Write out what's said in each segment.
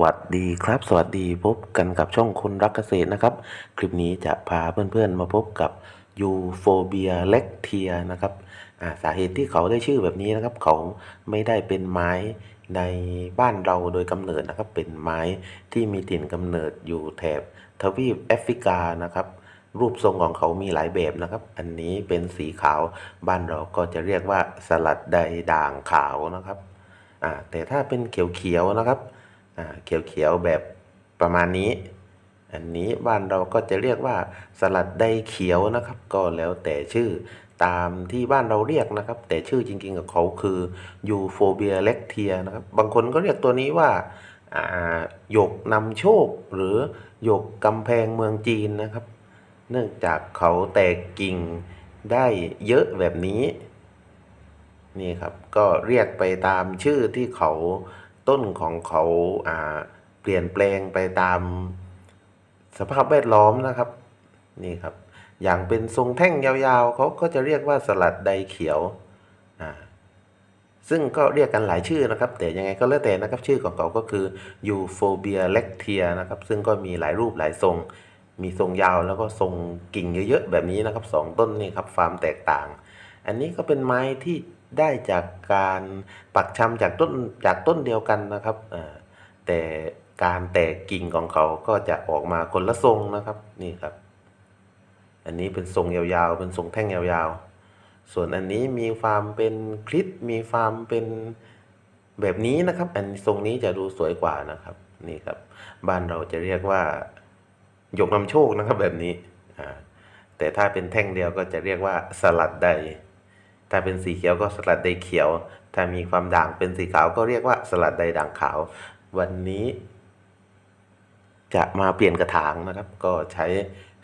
วัสดีครับ สวัสดีพบกันกับช่องคนรักเกษตรนะครับ คลิปนี้จะพาเพื่อนๆมาพบกับยูโฟเบียเล็กเทียนะครับาสาเหตุที่เขาได้ชื่อแบบนี้นะครับ เขาไม่ได้เป็นไม้ในบ้านเราโดยกำเนิดนะครับ เป็นไม้ที่มีถิ่นกำเนิดอยู่แถบทวีปแอฟริกานะครับ รูปทรงของเขามีหลายแบบนะครับ อันนี้เป็นสีขาวบ้านเราก็จะเรียกว่าสลัดใดด่างขาวนะครับแต่ถ้าเป็นเขียวๆนะครับ เขียวๆแบบประมาณนี้ อันนี้บ้านเราก็จะเรียกว่าสลัดใดเขียวนะครับ ก็แล้วแต่ชื่อตามที่บ้านเราเรียกนะครับ แต่ชื่อจริงๆของเขาคือยูโฟเบียเล็กเทียนะครับ บางคนก็เรียกตัวนี้ว่าอ่าหยกนำโชค หรือหยกกำแพงเมืองจีนนะครับ เนื่องจากเขาแตกกิ่งได้เยอะแบบนี้นี่ครับก็เรียกไปตามชื่อที่เขา ต้นของเขาอ่าเปลี่ยนแปลงไปตามสภาพแวดล้อมนะครับนี่ครับ อย่างเป็นทรงแท่งยาวๆเขาก็จะเรียกว่าสลัดใดเขียวอ่าซึ่งก็เรียกกันหลายชื่อนะครับ แต่ยังไงก็แล้วแต่นะครับ ชื่อของเขาก็คือยูโฟเบียเล็กเทียนะครับ ซึ่งก็มีหลายรูปหลายทรง มีทรงยาวแล้วก็ทรงกิ่งเยอะๆแบบนี้นะครับสองต้นนี่ครับความแตกต่าง อันนี้ก็เป็นไม้ที่ ได้จากการปักชำจากต้นจากต้นเดียวกันนะครับแต่การแตกกิ่งของเขาก็จะออกมาคนละทรงนะครับนี่ครับ อันนี้เป็นทรงยาวๆ เป็นทรงแท่งยาวๆ ส่วนอันนี้มีความเป็นคลิปมีความเป็นแบบนี้นะครับ อันทรงนี้จะดูสวยกว่านะครับนี่ครับ บ้านเราจะเรียกว่าหยกนำโชคนะครับแบบนี้แต่ถ้าเป็นแท่งเดียวก็จะเรียกว่าสลัดใด ถ้าเป็นสีเขียวก็สลัดใดเขียว ถ้ามีความด่างเป็นสีขาวก็เรียกว่าสลัดใดด่างขาว วันนี้ จะมาเปลี่ยนกระถางนะครับ ก็ใช้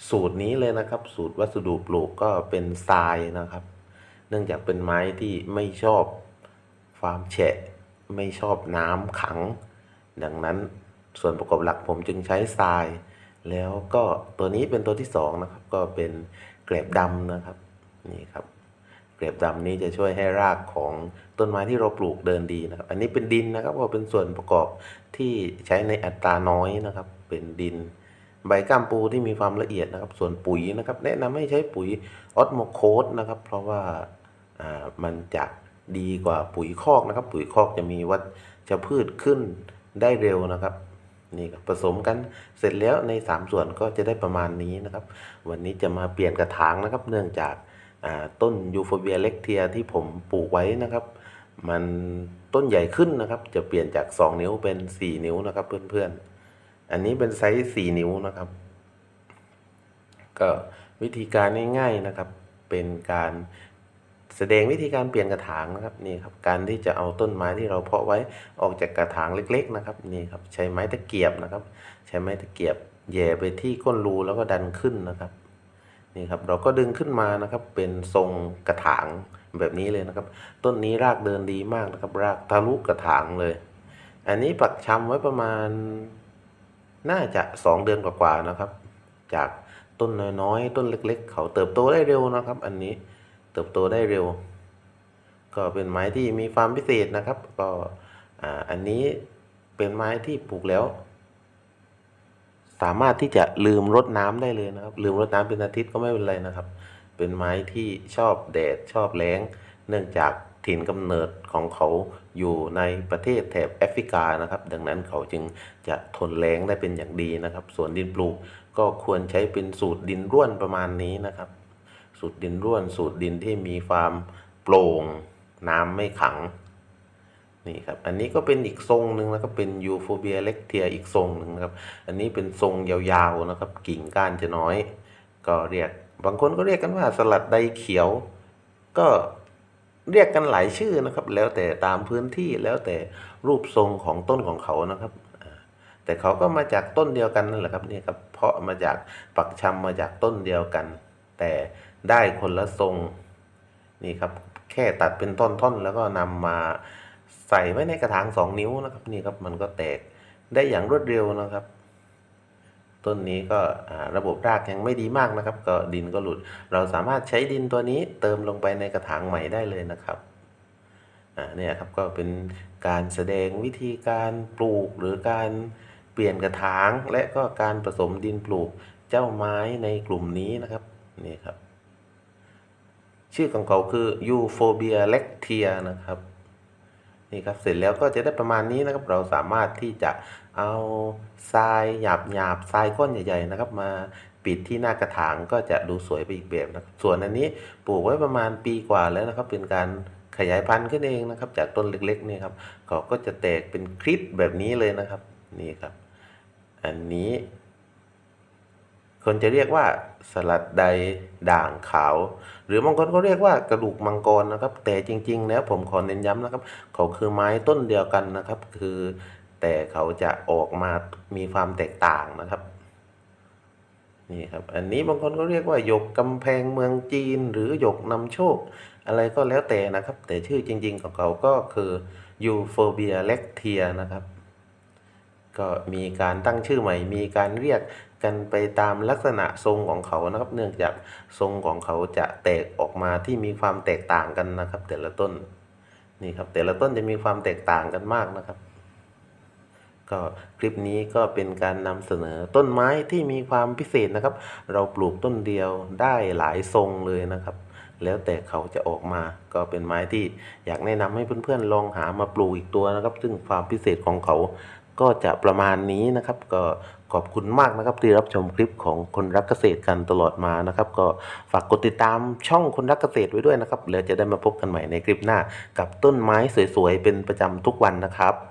สูตรนี้เลยนะครับ สูตรวัสดุปลูกก็เป็นทรายนะครับ เนื่องจากเป็นไม้ที่ไม่ชอบความแฉะ ไม่ชอบน้ำขัง ดังนั้นส่วนประกอบหลักผมจึงใช้ทราย แล้วก็ตัวนี้เป็นตัวที่สองนะครับ ก็เป็นเกล็บดำนะครับ นี่ครับ เกล็บดำนี้จะช่วยให้รากของต้นไม้ที่เราปลูกเดินดีนะครับ อันนี้เป็นดินนะครับก็เป็นส่วนประกอบที่ใช้ในอัตราน้อยนะครับ เป็นดิน ใบก้ามปูที่มีความละเอียดนะครับ ส่วนปุ๋ยนะครับ แนะนำให้ใช้ปุ๋ยออสโมโคสนะครับ เพราะว่าอ่ามันจะดีกว่าปุ๋ยคอกนะครับ ปุ๋ยคอกจะมีวัชพืชขึ้นได้เร็วนะครับนี่ครับผสมกันเสร็จแล้วใน 3 ส่วนก็จะได้ประมาณนี้นะครับ วันนี้จะมาเปลี่ยนกระถางนะครับ เนื่องจาก ต้นยูโฟเบียเล็กเทียที่ผมปลูกไว้นะครับ มันต้นใหญ่ขึ้นนะครับ จะเปลี่ยนจาก 2 นิ้วเป็น 4 นิ้วนะครับเพื่อนๆ อันนี้เป็นไซส์4นิ้วนะครับ ก็วิธีการง่ายๆนะครับ เป็นการแสดงวิธีการเปลี่ยนกระถางนะครับนี่ครับการที่จะเอาต้นไม้ที่เราเพาะไว้ออกจากกระถางเล็ก ๆ นะครับนี่ครับใช้ไม้ตะเกียบนะครับ ใช้ไม้ตะเกียบแย่ไปที่ก้นรูแล้วก็ดันขึ้นนะครับ นี่ครับเราก็ดึงขึ้นมานะครับเป็นทรงกระถางแบบนี้เลยนะครับ ต้นนี้รากเดินดีมากนะครับ รากทะลุกระถางเลย อันนี้ปักชำไว้ประมาณ น่าจะสองเดือนกว่าๆนะครับ จากต้นน้อยๆต้นเล็ก ๆ เขาเติบโตได้เร็วนะครับ อันนี้เติบโตได้เร็ว ก็เป็นไม้ที่มีความพิเศษนะครับ ก็อ่าอันนี้เป็นไม้ที่ปลูกแล้ว สามารถที่จะลืมรดน้ำได้เลยนะครับ ลืมรดน้ำเป็นอาทิตย์ก็ไม่เป็นไรนะครับ เป็นไม้ที่ชอบแดดชอบแล้ง เนื่องจากถิ่นกำเนิดของเขาอยู่ในประเทศแถบแอฟริกานะครับ ดังนั้นเขาจึงจะทนแล้งได้เป็นอย่างดีนะครับ ส่วนดินปลูกก็ควรใช้เป็นสูตรดินร่วนประมาณนี้นะครับ สูตรดินร่วนสูตรดินที่มีความโปร่งน้ำไม่ขัง นี่ครับอันนี้ก็เป็นอีกทรงหนึ่งนะครับเป็นยูโฟเบียเล็กเทียอีกทรงหนึ่งนะครับ อันนี้เป็นทรงยาวๆนะครับ กิ่งก้านจะน้อย ก็เรียกบางคนก็เรียกกันว่าสลัดใดเขียว ก็เรียกกันหลายชื่อนะครับ แล้วแต่ตามพื้นที่แล้วแต่รูปทรงของต้นของเขานะครับ แต่เขาก็มาจากต้นเดียวกันนั่นแหละครับนี่ครับเพาะมาจากปักชำมาจากต้นเดียวกัน แต่ได้คนละทรงนี่ครับแค่ตัดเป็นท่อนๆ แล้วก็นำมา ใส่ไว้ในกระถางสองนิ้วนะครับนี่ครับมันก็แตกได้อย่างรวดเร็วนะครับ ต้นนี้ก็ระบบรากยังไม่ดีมากนะครับ ก็ดินก็หลุด เราสามารถใช้ดินตัวนี้เติมลงไปในกระถางใหม่ได้เลยนะครับอ่าเนี่ยครับก็เป็นการแสดงวิธีการปลูกหรือการเปลี่ยนกระถาง และก็การผสมดินปลูกเจ้าไม้ในกลุ่มนี้นะครับนี่ครับ ชื่อของเขาคือ Euphorbia lectia นะครับ นี่ครับเสร็จแล้วก็จะได้ประมาณนี้นะครับ เราสามารถที่จะเอาทรายหยาบหยาบทรายก้อนใหญ่ๆนะครับ มาปิดที่หน้ากระถางก็จะดูสวยไปอีกแบบนะครับ ส่วนอันนี้ปลูกไว้ประมาณปีกว่าแล้วนะครับ เป็นการขยายพันธุ์ขึ้นเองนะครับ จากต้นเล็กๆนี่ครับเขาก็จะแตกเป็นคลิปแบบนี้เลยนะครับ นี่ครับ อันนี้ คนจะเรียกว่าสลัดใดด่างขาว หรือบางคนก็เรียกว่ากระดูกมังกรนะครับ แต่จริง ๆ แล้วผมขอเน้นย้ำนะครับ เขาคือไม้ต้นเดียวกันนะครับ คือแต่เขาจะออกมามีความแตกต่างนะครับนี่ครับ อันนี้บางคนก็เรียกว่าหยกกำแพงเมืองจีน หรือหยกนำโชค อะไรก็แล้วแต่นะครับ แต่ชื่อจริง ๆ ของเขาก็คือยูโฟเบียเล็กเทียนะครับ ก็มีการตั้งชื่อใหม่ มีการเรียก กันไปตามลักษณะทรงของเขานะครับ เนื่องจากทรงของเขาจะแตกออกมาที่มีความแตกต่างกันนะครับ แต่ละต้นนี่ครับแต่ละต้นจะมีความแตกต่างกันมากนะครับ ก็คลิปนี้ก็เป็นการนำเสนอต้นไม้ที่มีความพิเศษนะครับ เราปลูกต้นเดียวได้หลายทรงเลยนะครับ แล้วแต่เขาจะออกมา ก็เป็นไม้ที่อยากแนะนำให้เพื่อนๆลองหามาปลูกอีกตัวนะครับ ซึ่งความพิเศษของเขา ก็จะประมาณนี้นะครับ ก็ขอบคุณมากนะครับที่รับชมคลิปของคนรักเกษตรกันตลอดมานะครับ ก็ฝากกดติดตามช่องคนรักเกษตรไว้ด้วยนะครับแล้วจะได้มาพบกันใหม่ในคลิปหน้า กับต้นไม้สวยๆเป็นประจำทุกวันนะครับ